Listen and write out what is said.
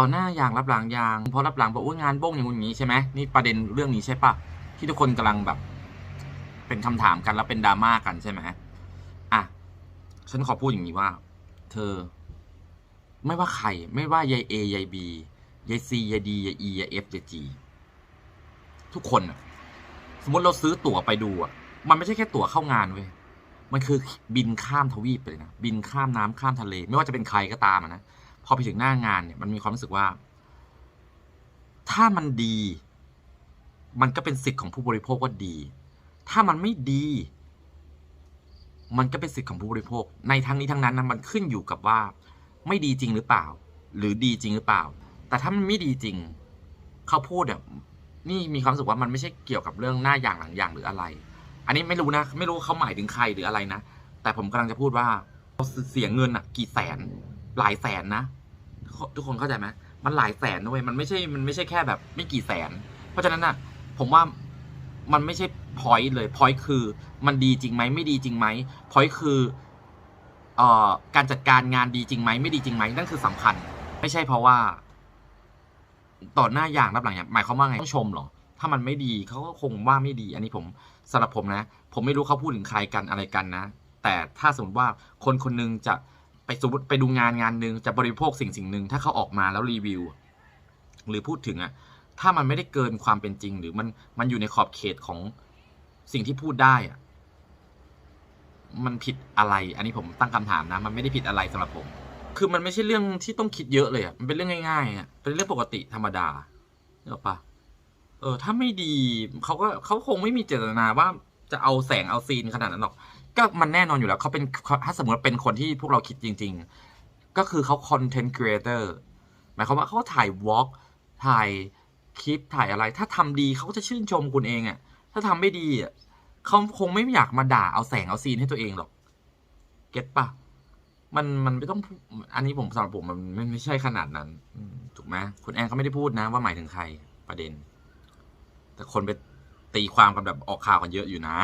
ต่อหน้าอย่างรับหลังอย่างพราะรับหลังบอกว่างานบ้งอย่างวงนี้ใช่ไหมนี่ประเด็นเรื่องนี้ใช่ปะที่ทุกคนกำลังแบบ เป็นคำถามกันแล้วเป็นดราม่ากันใช่ไหมอะฉันขอพูดอย่างนี้ว่า เธอ ไม่ว่าใคร ไม่ว่ายายเอยายบียายซียายดียายอียายเอฟยายจีทุกคนสมมติเราซื้อตั๋วไปดูอะมันไม่ใช่แค่ตั๋วเข้างานเว้ยมันคือบินข้ามทวีปไปเลยนะบินข้ามน้ำข้ามทะเล ไม่ว่าจะเป็นใครก็ตามนะ พอไปถึงหน้างานเนี่ยมันมีความรู้สึกว่า ถ้ามันดี มันก็เป็นสิทธิ์ของผู้บริโภคว่าดี ถ้ามันไม่ดี มันก็เป็นสิทธิ์ของผู้บริโภค ในทั้งนี้ทั้งนั้นนะมันขึ้นอยู่กับว่า ไม่ดีจริงหรือเปล่า หรือดีจริงหรือเปล่า แต่ถ้ามันไม่ดีจริง เขาพูดเนี่ยนี่มีความรู้สึกว่ามันไม่ใช่เกี่ยวกับเรื่องหน้าอย่างหลังอย่างหรืออะไร อันนี้ไม่รู้นะ ไม่รู้เขาหมายถึงใครหรืออะไรนะ แต่ผมกำลังจะพูดว่าเสียเงินอะ กี่แสน หลายแสนนะ ทุกคนเข้าใจไหมมันหลายแสนนะเว้ยมันไม่ใช่มันไม่ใช่แค่แบบ ไม่กี่แสน เพราะฉะนั้นน่ะ ผมว่ามันไม่ใช่พอยต์เลยพอยต์คือ มันดีจริงไหมไม่ดีจริงไหมพอยต์คือเอ่อการจัดการงานดีจริงไหมไม่ดีจริงไหมนั่นคือสำคัญ ไม่ใช่เพราะว่าต่อหน้าอย่างรับหลังอย่างหมายความว่าไงต้องชมเหรอ ถ้ามันไม่ดีเขาก็คงว่าไม่ดี อันนี้ผมสำหรับผมนะ ผมไม่รู้เขาพูดถึงใครกันอะไรกันนะ แต่ถ้าสมมติว่าคนคนหนึงจะ ไปสมมติไปดูงานงานหนึ่งจะบริโภคสิ่งสิ่งหนึ่งถ้าเขาออกมาแล้วรีวิว หรือพูดถึงอะถ้ามันไม่ได้เกินความเป็นจริง หรือมันมันอยู่ในขอบเขตของสิ่งที่พูดได้อะมันผิดอะไร อันนี้ผมตั้งคำถามนะ มันไม่ได้ผิดอะไรสำหรับผม คือมันไม่ใช่เรื่องที่ต้องคิดเยอะเลยอะมันเป็นเรื่องง่ายๆอะเป็นเรื่องปกติธรรมดาเนกอะปะเออ ถ้าไม่ดีเขาก็เขาคงไม่มีเจตนาว่า จะเอาแสงเอาซีนขนาดนั้นหรอก ก็มันแน่นอนอยู่แล้วเขาเป็นถ้าสมมติว่าเป็นคนที่พวกเราคิดจริง ๆ ก็คือเขาคอนเทนต์ครีเอเตอร์หมายความว่าเขาถ่ายวอล์กถ่ายคลิปถ่ายอะไร ถ้าทำดีเขาก็จะชื่นชมคุณเองอะถ้าทำไม่ดีอะเขาคงไม่อยากมาด่าเอาแสงเอาซีนให้ตัวเองหรอกเก็ตปะมันมันไม่ต้องอันนี้ผมสำหรับผมมันไม่ไม่ใช่ขนาดนั้นถูกไหมคุณแอนเขาไม่ได้พูดนะว่าหมายถึงใครประเด็น แต่คนไป ตีความกันแบบออกข่าวกันเยอะอยู่นะ